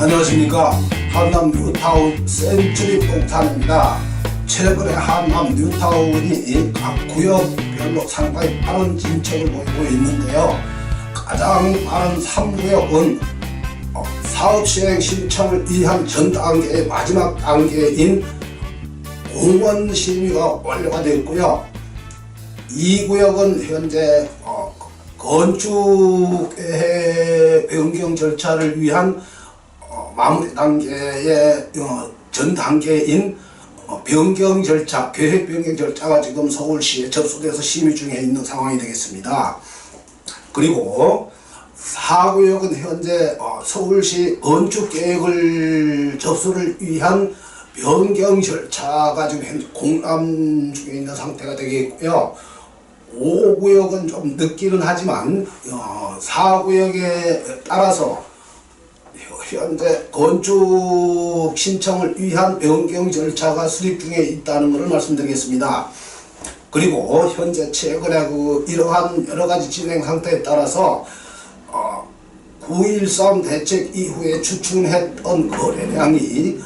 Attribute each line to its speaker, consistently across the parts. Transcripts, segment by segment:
Speaker 1: 안녕하십니까. 한남 뉴타운 센츄리 폭탄입니다. 최근에 한남 뉴타운이 각 구역별로 상당히 빠른 진척을 보이고 있는데요. 가장 빠른 3구역은 어, 사업시행 신청을 위한 전 단계의 마지막 단계인 공원 심의가 완료가 되었고요. 이 구역은 현재 어, 건축계획 변경 절차를 위한 어, 마무리 단계의 어, 전 단계인 어, 변경 절차, 계획 변경 절차가 지금 서울시에 접수돼서 심의 중에 있는 상황이 되겠습니다. 그리고 4구역은 현재 어, 서울시 건축계획을 접수를 위한 변경 절차가 지금 공람 중에 있는 상태가 되겠고요. 5구역은 좀 늦기는 하지만 어, 4구역에 따라서 현재 건축 신청을 위한 변경 절차가 수립 중에 있다는 것을 말씀드리겠습니다. 그리고 현재 최근에 그 이러한 여러 가지 진행 상태에 따라서 어, 9.13 대책 이후에 추진했던 거래량이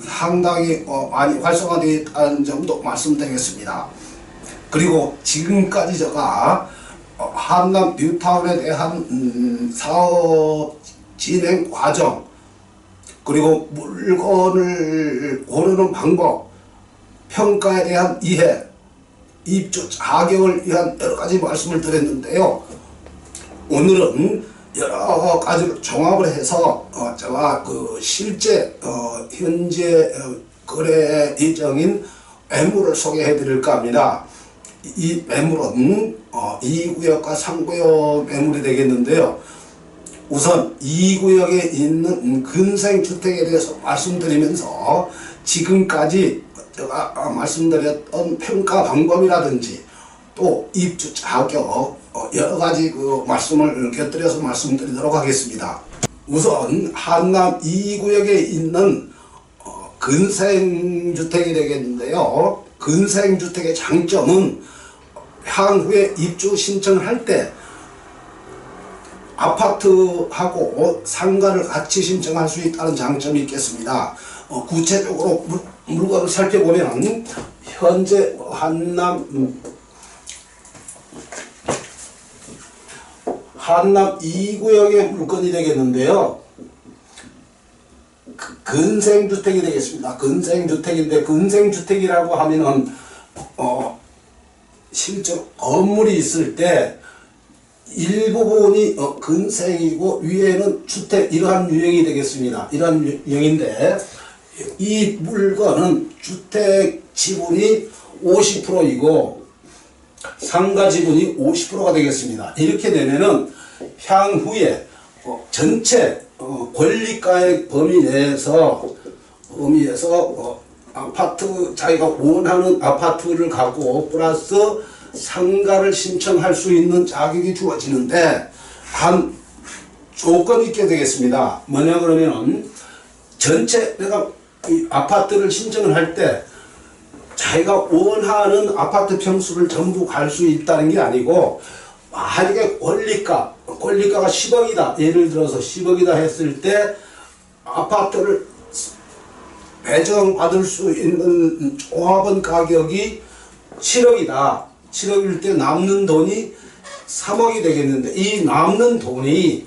Speaker 1: 상당히 어, 많이 활성화되어 있다는 점도 말씀드리겠습니다. 그리고 지금까지 제가 어, 한남 뉴타운에 대한 음, 사업 진행 과정 그리고 물건을 고르는 방법 평가에 대한 이해 입주 자격을 위한 여러 가지 말씀을 드렸는데요. 오늘은 여러 가지를 종합을 해서 어, 제가 그 실제 어, 현재 어, 거래 예정인 매물을 소개해 드릴까 합니다. 이 매물은 어, 2구역과 3구역 매물이 되겠는데요. 우선 2구역에 있는 근생주택에 대해서 말씀드리면서 지금까지 제가 말씀드렸던 평가 방법이라든지 또 입주 자격 어, 여러 가지 그 말씀을 곁들여서 말씀드리도록 하겠습니다. 우선 한남 2구역에 있는 어, 근생주택이 되겠는데요. 근생주택의 장점은 향후에 입주 신청을 할때 아파트하고 상가를 같이 신청할 수 있다는 장점이 있겠습니다. 어, 구체적으로 물, 물건을 살펴보면 현재 한남 음, 한남 2구역의 물건이 되겠는데요. 그- 근생주택이 되겠습니다. 근생주택인데 근생주택이라고 하면은 어 실제 건물이 있을 때 일부분이 어, 근생이고 위에는 주택 이러한 유형이 되겠습니다. 이러한 유- 유형인데 이 물건은 주택 지분이 50%이고 상가 지분이 50%가 되겠습니다. 이렇게 되면은 향후에 어, 전체 어, 권리가의 범위 내에서 범위에서 어, 아파트 자기가 원하는 아파트를 갖고 플러스 상가를 신청할 수 있는 자격이 주어지는데 한 조건이 있게 되겠습니다. 뭐냐 그러면은 전체 내가 이 아파트를 신청을 할 때 자기가 원하는 아파트 평수를 전부 갈 수 있다는 게 아니고 만약에 권리가 권리가가 10억이다 예를 들어서 10억이다 했을 때 아파트를 배정받을 수 있는 조합원 가격이 7억이다 7억일 때 남는 돈이 3억이 되겠는데 이 남는 돈이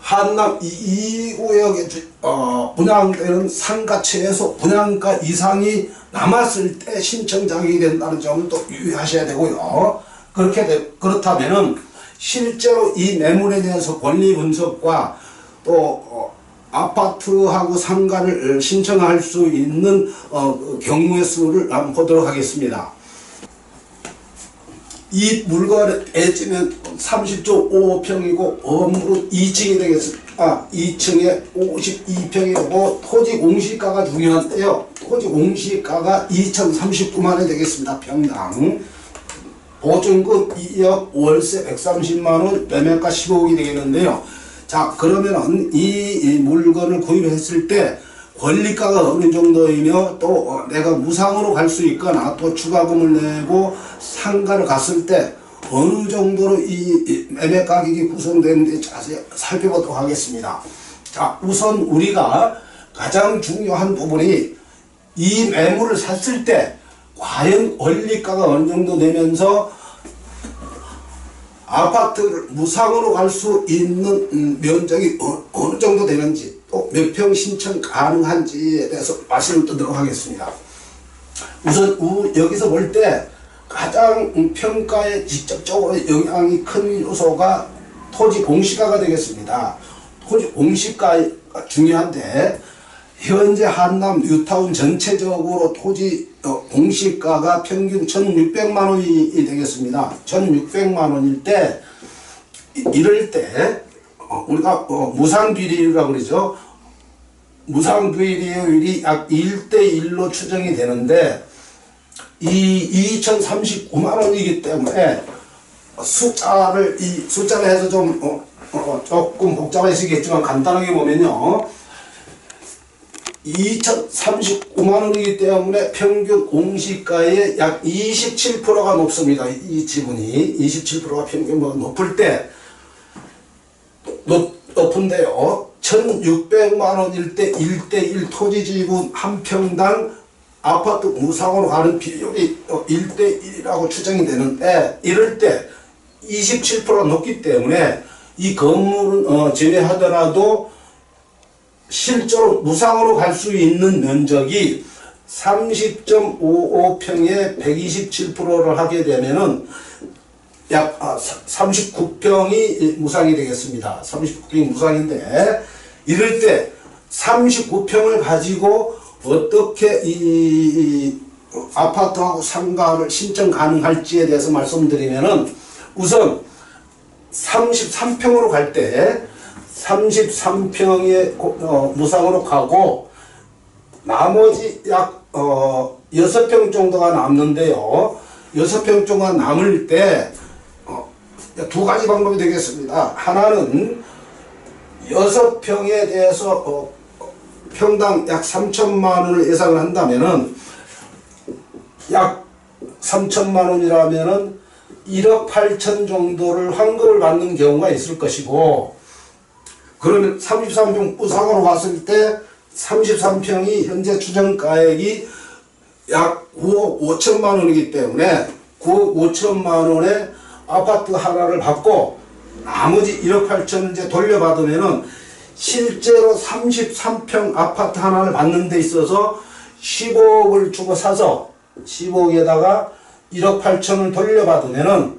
Speaker 1: 한남 2구역에 어, 분양되는 상가 최소 분양가 이상이 남았을 때 신청 자격이 된다는 점을 또 유의하셔야 되고요. 그렇게 되, 그렇다면은 실제로 이 매물에 대해서 권리 분석과 또 어, 아파트하고 상가를 신청할 수 있는 어, 그 경우의 수를 한번 보도록 하겠습니다. 이 물건의 대지는 30조 5평이고 건물은 2층이 되겠습니다. 아, 2층에 52평이고 토지 공시가가 중요한데요. 토지 공시가가 2,039만 원 되겠습니다. 평당. 보증금 2억, 월세 130만 원, 매매가 15억이 되겠는데요. 자, 그러면은 이, 이 물건을 구입했을 때 권리가가 어느 정도이며 또 어, 내가 무상으로 갈 수 있거나 또 추가금을 내고 상가를 갔을 때 어느 정도로 이, 이 매매 가격이 구성되는지 자세히 살펴보도록 하겠습니다. 자, 우선 우리가 가장 중요한 부분이 이 매물을 샀을 때 과연 원리가가 어느 정도 되면서 아파트를 무상으로 갈 수 있는 음, 면적이 어, 어느 정도 되는지 또 몇 평 신청 가능한지에 대해서 말씀을 드리도록 하겠습니다. 우선 우- 여기서 볼 때 가장 음, 평가에 직접적으로 영향이 큰 요소가 토지 공시가가 되겠습니다. 토지 공시가가 중요한데 현재 한남 뉴타운 전체적으로 토지 어, 공시가가 평균 1,600만 원이 되겠습니다. 1,600만 원일 때 이- 이럴 때 어, 우리가 어, 무상 비리라고 그러죠. 무상 비리율이 약 1대1로 추정이 되는데 이 2039만 원이기 때문에 숫자를 이 숫자를 해서 좀 어, 어, 조금 복잡하시겠지만 간단하게 보면요. 2039만 원이기 때문에 평균 공시가의 약 27%가 높습니다. 이 지분이 27%가 평균 뭐 높을 때 높, 높은데요. 1600만 원일 때 1대1 토지 지분 한 평당 아파트 무상으로 가는 비율이 1대1이라고 추정이 되는데 이럴 때 27%가 높기 때문에 이 건물은 어, 제외하더라도 실제로 무상으로 갈 수 있는 면적이 30.55평에 127%를 하게 되면은 약 아, 39평이 무상이 되겠습니다. 39평이 무상인데 이럴 때 39평을 가지고 어떻게 이, 이 아파트하고 상가를 신청 가능할지에 대해서 말씀드리면은 우선 33평으로 갈 때 33평에 어, 무상으로 가고 나머지 약 어, 6평 정도가 남는데요. 6평 정도가 남을 때 어, 두 가지 방법이 되겠습니다. 하나는 6평에 대해서 어, 평당 약 3천만 원을 예상을 한다면은 약 3천만 원이라면은 1억 8천 정도를 환급을 받는 경우가 있을 것이고 그러면 33평 부상으로 봤을 때 33평이 현재 추정가액이 약 9억 5천만 원이기 때문에 9억 5천만 원의 아파트 하나를 받고 나머지 1억 8천을 이제 돌려받으면은 실제로 33평 아파트 하나를 받는 데 있어서 15억을 주고 사서 15억에다가 1억 8천을 돌려받으면은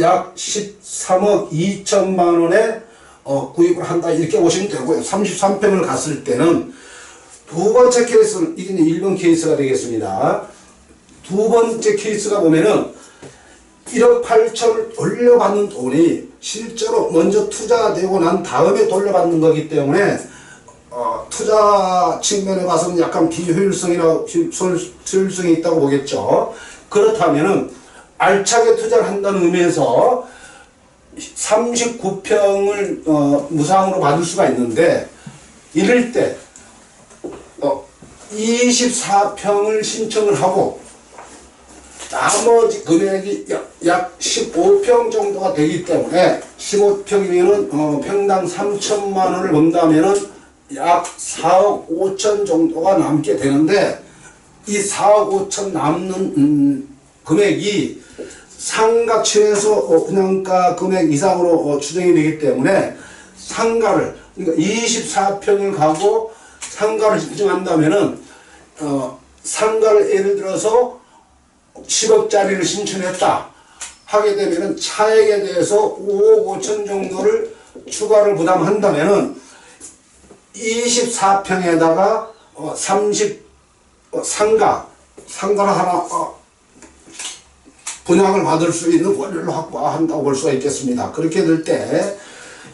Speaker 1: 약 13억 2천만 원에 어, 구입을 한다 이렇게 보시면 되고요. 33평을 갔을 때는 두 번째 케이스는 이게 이제 1번 케이스가 되겠습니다. 두 번째 케이스가 보면은 1억 8천을 돌려받는 돈이 실제로 먼저 투자되고 난 다음에 돌려받는 거기 때문에 어, 투자 측면에 봐서는 약간 비효율성이나 효율성이 있다고 보겠죠. 그렇다면은 알차게 투자를 한다는 의미에서 39평을 어, 무상으로 받을 수가 있는데 이럴 때 어, 24평을 신청을 하고 나머지 금액이 약, 약 15평 정도가 되기 때문에 15평이면은 어, 평당 3천만 원을 본다면은 약 4억 5천 정도가 남게 되는데 이 4억 5천 남는 음, 금액이 상가 최소 어, 분양가 금액 이상으로 어, 추정이 되기 때문에 상가를 그러니까 24평을 가고 상가를 신청한다면은 어, 상가를 예를 들어서 10억짜리를 신청했다 하게 되면은 차액에 대해서 5억 5천 정도를 추가를 부담한다면은 24평에다가 어, 30 어, 상가 상가를 하나 어, 분양을 받을 수 있는 권리를 확보한다고 볼 수가 있겠습니다. 그렇게 될 때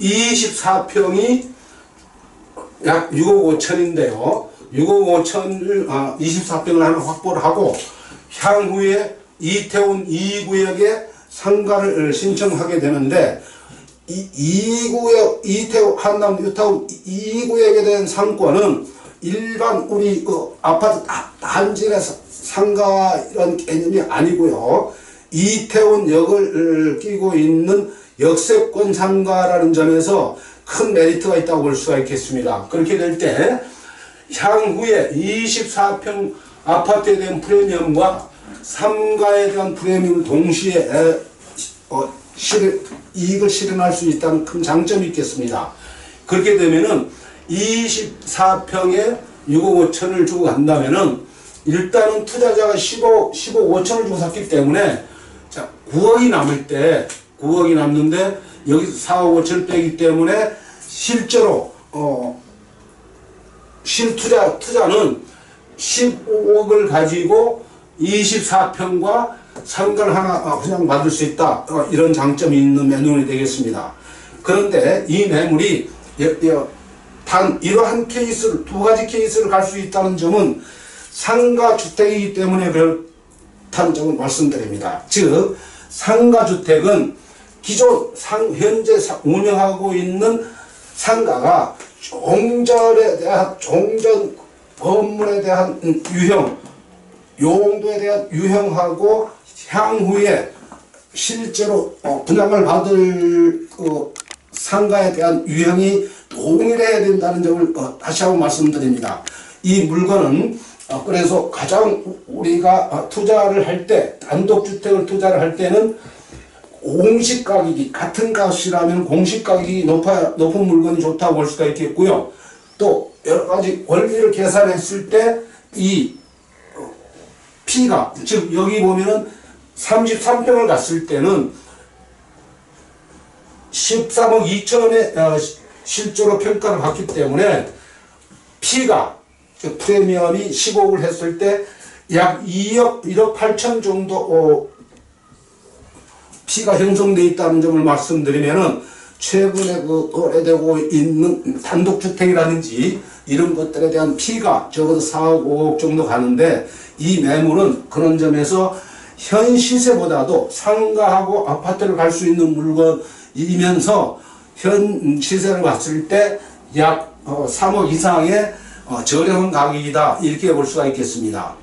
Speaker 1: 24평이 약 6억 5천인데요. 6억 5천을 아, 24평을 하나 확보를 하고 향후에 이태원 2구역에 상가를 신청하게 되는데 이, 이 구역 이태원 한남 뉴타운 이 구역에 대한 상권은 일반 우리 그 아파트 다- 단지에서 상가 이런 개념이 아니고요. 이태원 역을 끼고 있는 역세권 상가라는 점에서 큰 메리트가 있다고 볼 수가 있겠습니다. 그렇게 될 때 향후에 24평 아파트에 대한 프리미엄과 상가에 대한 프리미엄을 동시에 에, 어, 실현, 이익을 실현할 수 있다는 큰 장점이 있겠습니다. 그렇게 되면은 24평에 6억 5천을 주고 간다면은 일단은 투자자가 15, 15억 5천을 주고 샀기 때문에 자, 9억이 남을 때 9억이 남는데 여기서 4억 5천을 빼기 때문에 실제로 어, 실투자 투자는 15억을 가지고 24평과 상가를 하나 어, 그냥 받을 수 있다 어, 이런 장점이 있는 매물이 되겠습니다. 그런데 이 매물이 단 이러한 케이스를 두 가지 케이스를 갈 수 있다는 점은 상가 주택이기 때문에 그렇다는 점을 말씀드립니다. 즉 상가 주택은 기존 상 현재 사- 운영하고 있는 상가가 종전에 대한 종전 건물에 대한 음, 유형 용도에 대한 유형하고 향후에 실제로 어, 분양을 받을 어, 상가에 대한 유형이 동일해야 된다는 점을 어, 다시 한번 말씀드립니다. 이 물건은 어, 그래서 가장 우리가 어, 투자를 할 때 단독주택을 투자를 할 때는 공시 가격이 같은 값이라면 공시 가격이 높아 높은 물건이 좋다고 볼 수가 있겠고요. 또 여러 가지 원리를 계산했을 때 이 P가 즉 여기 보면은 33평을 갔을 때는 13억 2천원의 어, 시- 실제로 평가를 받기 때문에 P가 즉 프리미엄이 15억을 했을 때 약 2억 1억 8천 정도 어, P가 형성돼 있다는 점을 말씀드리면은 최근에 그 거래되고 있는 단독주택이라든지 이런 것들에 대한 P가 적어도 4억 5억 정도 가는데 이 매물은 그런 점에서 현 시세보다도 상가하고 아파트를 갈 수 있는 물건이면서 현 시세를 봤을 때 약 3억 이상의 어, 저렴한 가격이다 이렇게 볼 수가 있겠습니다.